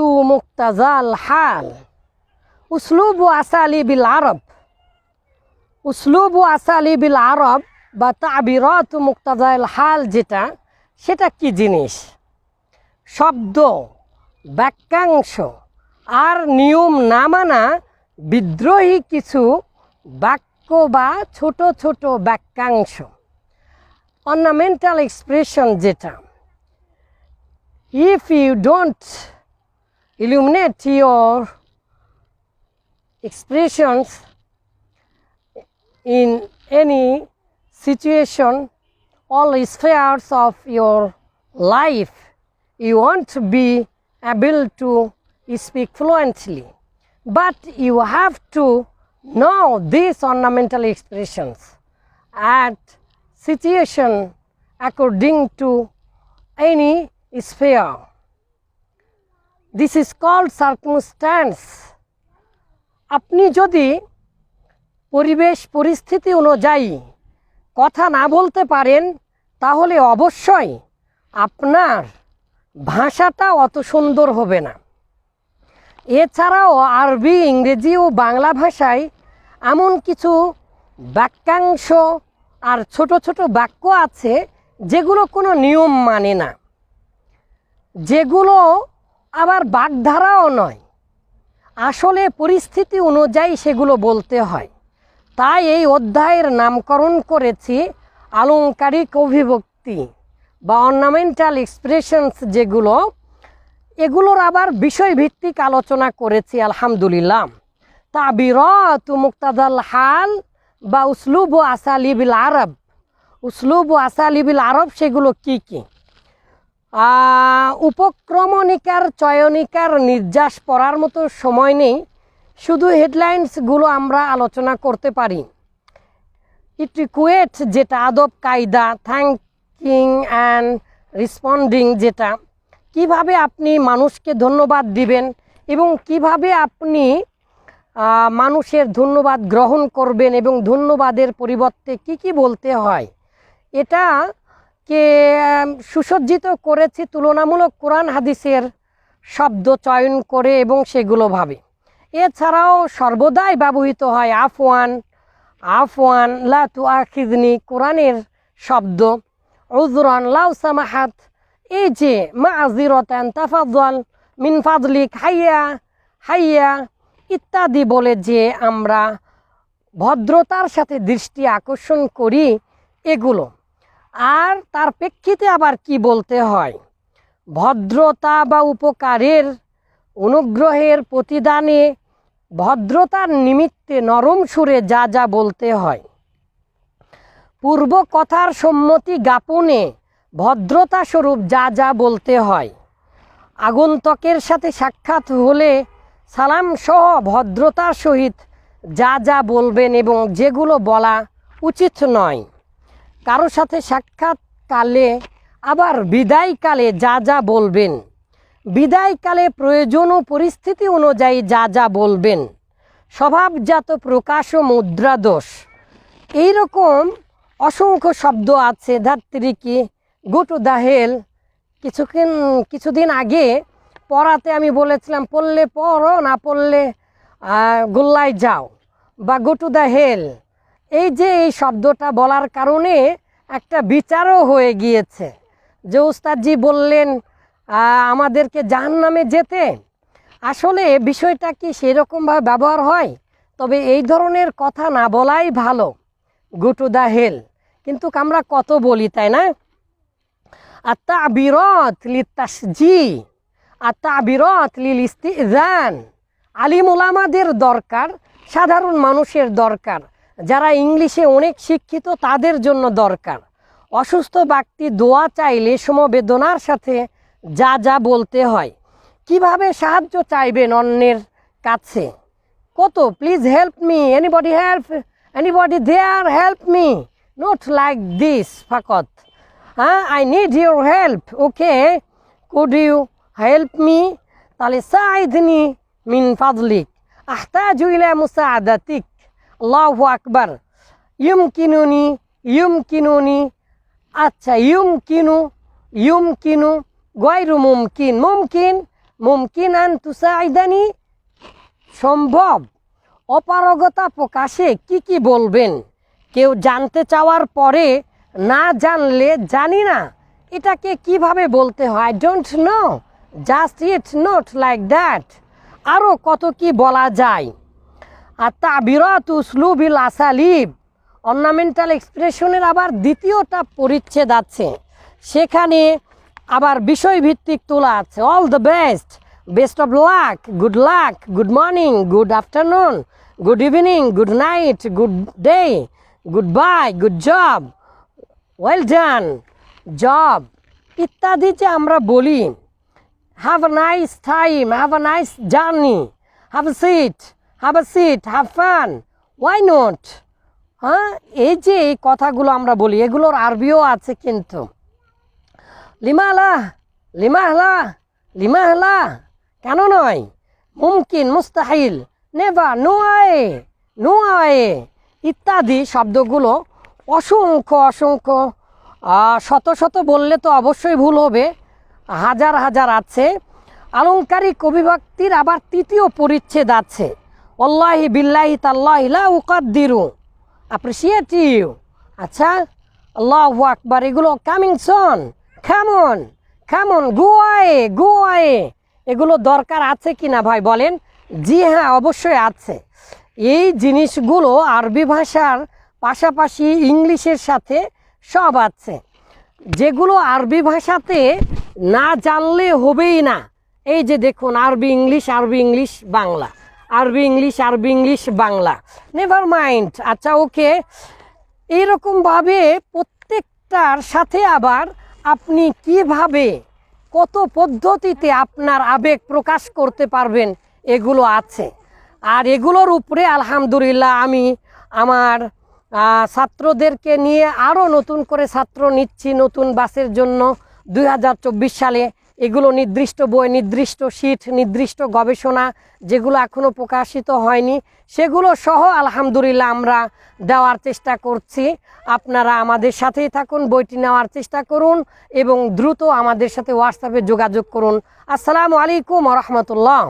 মুক্তাজাল হাল। উসলুব আসালিবিল আরব। উসলুব আসালিবিল আরব বা তাবিরত মুক্তাজাল হাল যেটা, সেটা কি জিনিস? শব্দ, বাক্যাংশ আর নিয়ম না মানা বিদ্রোহী কিছু বাক্য বা ছোট ছোট বাক্যাংশ। অর্নামেন্টাল এক্সপ্রেশন যেটা। If you don't illuminate your expressions in any situation all spheres of your life you won't be able to speak fluently but you have to know these ornamental expressions at situation according to any sphere. This is called circumstance. আপনি যদি পরিবেশ পরিস্থিতি অনুযায়ী কথা না বলতে পারেন, তাহলে অবশ্যই আপনার ভাষাটা অত সুন্দর হবে না এছাড়াও আরবি, ইংরেজি ও বাংলা ভাষায় এমন কিছু বাক্যাংশ আর ছোট ছোট বাক্য আছে, যেগুলো কোনো নিয়ম মানে না যেগুলো আবার বাগধারাও নয়। আসলে পরিস্থিতি অনুযায়ী সেগুলো বলতে হয়। তাই এই অধ্যায়ের নামকরণ করেছি আলংকারিক অভিভক্তি বা অর্নামেন্টাল এক্সপ্রেশনস যেগুলো। এগুলোর আবার বিষয়ভিত্তিক আলোচনা করেছি, আলহামদুলিল্লাহ। তাবিরত মুক্তাদাল হাল বা উসলুব ও আসালিবিল আরব। উসলুব ও আসালিবিল আরব সেগুলো কি কি? উপক্রমণিকার, চয়নিকার নির্যাস পড়ার মতো সময় নেই। শুধু হেডলাইন্সগুলো আমরা আলোচনা করতে পারি। ইটিকুয়েট যেটা আদব, কায়দা থ্যাঙ্কিং অ্যান্ড রেসপন্ডিং যেটা। কীভাবে আপনি মানুষকে ধন্যবাদ দিবেন এবং কীভাবে আপনি মানুষের ধন্যবাদ গ্রহণ করবেন এবং ধন্যবাদের পরিবর্তে কি কি বলতে হয়, এটা কে সুসজ্জিত করেছি তুলনামূলক কোরআন হাদিসের শব্দ চয়ন করে এবং সেগুলো ভাবে। এছাড়াও সর্বদাই ব্যবহৃত হয়, আফওয়ান আফওয়ান, লা তু আখিদনি কোরআনের শব্দ। উজরান লাউ সামাহাত এই যে মা আজিরতান তাফাজল মিনফাজলিক হাইয়া হাইয়া ইত্যাদি বলে যে আমরা ভদ্রতার সাথে দৃষ্টি আকর্ষণ করি এগুলো। আর তার প্রেক্ষিতে আবার কি বলতে হয়? ভদ্রতা বা উপকারের অনুগ্রহের প্রতিদানে ভদ্রতার নিমিত্তে নরম সুরে যা যা বলতে হয়। পূর্ব কথার সম্মতি জ্ঞাপনে ভদ্রতা স্বরূপ যা যা বলতে হয়। আগন্তকের সাথে সাক্ষাৎ হলে সালাম সহ ভদ্রতার সহিত যা যা বলবেন এবং যেগুলো বলা উচিত নয়। কারও সাথে সাক্ষাৎকালে, আবার বিদায়কালে যা যা বলবেন। বিদায়কালে প্রয়োজন ও পরিস্থিতি অনুযায়ী যা যা বলবেন। স্বভাবজাত প্রকাশ ও মুদ্রা দোষ। এইরকম অসংখ্য শব্দ আছে ধাত্রীকে গো টু দ্য হেল কিছুক্ষণ, কিছুদিন আগে পড়াতে আমি বলেছিলাম, পড়লে পড়ো, না পড়লে গোল্লায় যাও বা গো টু দ্য হেল এই যে এই শব্দটা বলার কারণে একটা বিচারও হয়ে গিয়েছে। যে উস্তাদজি বললেন আমাদেরকে জাহান নামে যেতে। আসলে বিষয়টা কি সেরকমভাবে ব্যবহার হয়? তবে এই ধরনের কথা না বলাই ভালো। Go to the hell. কিন্তু আমরা কত বলি, তাই না? আত্মাবিরত লিতাসজি আত্মাবিরত লিল ইস্তিজান আলিম ওলামাদের দরকার, সাধারণ মানুষের দরকার। যারা ইংলিশে অনেক শিক্ষিত, তাদের জন্য দরকার। অসুস্থ ব্যক্তি দোয়া চাইলে সমবেদনার সাথে যা যা বলতে হয়। কীভাবে সাহায্য চাইবেন অন্যের কাছে? কত? Please help me anybody help anybody there help me not like this ফাকত। হ্যাঁ I need your help okay could you help me তাহলে সাইদনি মিন ফাদলিক। আহতাজু ইলা মুসাআদাতিক আল্লাহু আকবার ইউমকিনুনি ইউমকিনুনি আচ্ছা ইউমকিনু ইউমকিনু গয়রু মুমকিন মুমকিন মুমকিন আন তুসাইদানি সম্ভব। অপারগতা প্রকাশে কি কি বলবেন? কেউ জানতে চাওয়ার পরে না জানলে জানি না। এটাকে কীভাবে বলতে হয়? Don't know just it not like that আরও কত কি বলা যায়? আর তাবিরাত উসলুবিল আসালিব অর্নামেন্টাল এক্সপ্রেশনের আবার দ্বিতীয়টা পরিচ্ছেদ আছে। সেখানে আবার বিষয়ভিত্তিক তোলা আছে। All the best. Best of luck. Good luck. Good morning. Good afternoon. Good evening. Good night. Good day. Goodbye. Good job. Well done. Job. ইত্যাদি যে আমরা বলি। have a nice time, have a nice journey, have a have a seat, have fun. Why not? হ্যাঁ এই যে এই কথাগুলো আমরা বলি এগুলোর আরবিও আছে কিন্তু। লিমালা লিমাহলা লিমাহলা কেন নয়? মুমকিন মুস্তাহিল নেভা নো আয়ে নো আয়ে ইত্যাদি শব্দগুলো অসংখ্য অসংখ্য শত শত বললে তো অবশ্যই ভুল হবে। হাজার হাজার আছে। আলংকারিক অভিভক্তির আবার তৃতীয় পরিচ্ছেদ আছে। অল্লাহি বিল্লাহি তাল্লাহি লা উকাদ্দিরু অ্যাপ্রিসিয়েট ইউ আচ্ছা আল্লাহ আকবার এগুলো কামিং সন খামন খামন গুয়ায়ে গুয়ায়ে এগুলো দরকার আছে কি না ভাই বলেন? জি হ্যাঁ অবশ্যই আছে। এই জিনিসগুলো আরবি ভাষার পাশাপাশি ইংলিশের সাথে সব আছে। যেগুলো আরবি ভাষাতে না জানলে হবেই না। এই যে দেখুন, আরবি ইংলিশ আরবি ইংলিশ, বাংলা। আরবি ইংলিশ আরবি ইংলিশ, বাংলা। নেভার মাইন্ড আচ্ছা ওকে। এইরকমভাবে প্রত্যেকটার সাথে আবার আপনি কীভাবে, কত পদ্ধতিতে আপনার আবেগ প্রকাশ করতে পারবেন, এগুলো আছে। আর এগুলোর উপরে, আলহামদুলিল্লাহ, আমি আমার ছাত্রদেরকে নিয়ে আরও নতুন করে ছাত্র নিচ্ছি নতুন বাসের জন্য। দু হাজার চব্বিশ সালে এগুলো নির্দিষ্ট বই, নির্দিষ্ট শীট, নির্দিষ্ট গবেষণা যেগুলো এখনও প্রকাশিত হয়নি, সেগুলো সহ আলহামদুলিল্লাহ আমরা দেওয়ার চেষ্টা করছি। আপনারা আমাদের সাথেই থাকুন, বইটি নেওয়ার চেষ্টা করুন এবং দ্রুত আমাদের সাথে হোয়াটসঅ্যাপে যোগাযোগ করুন। আসসালামু আলাইকুম রহমতুল্লাহ।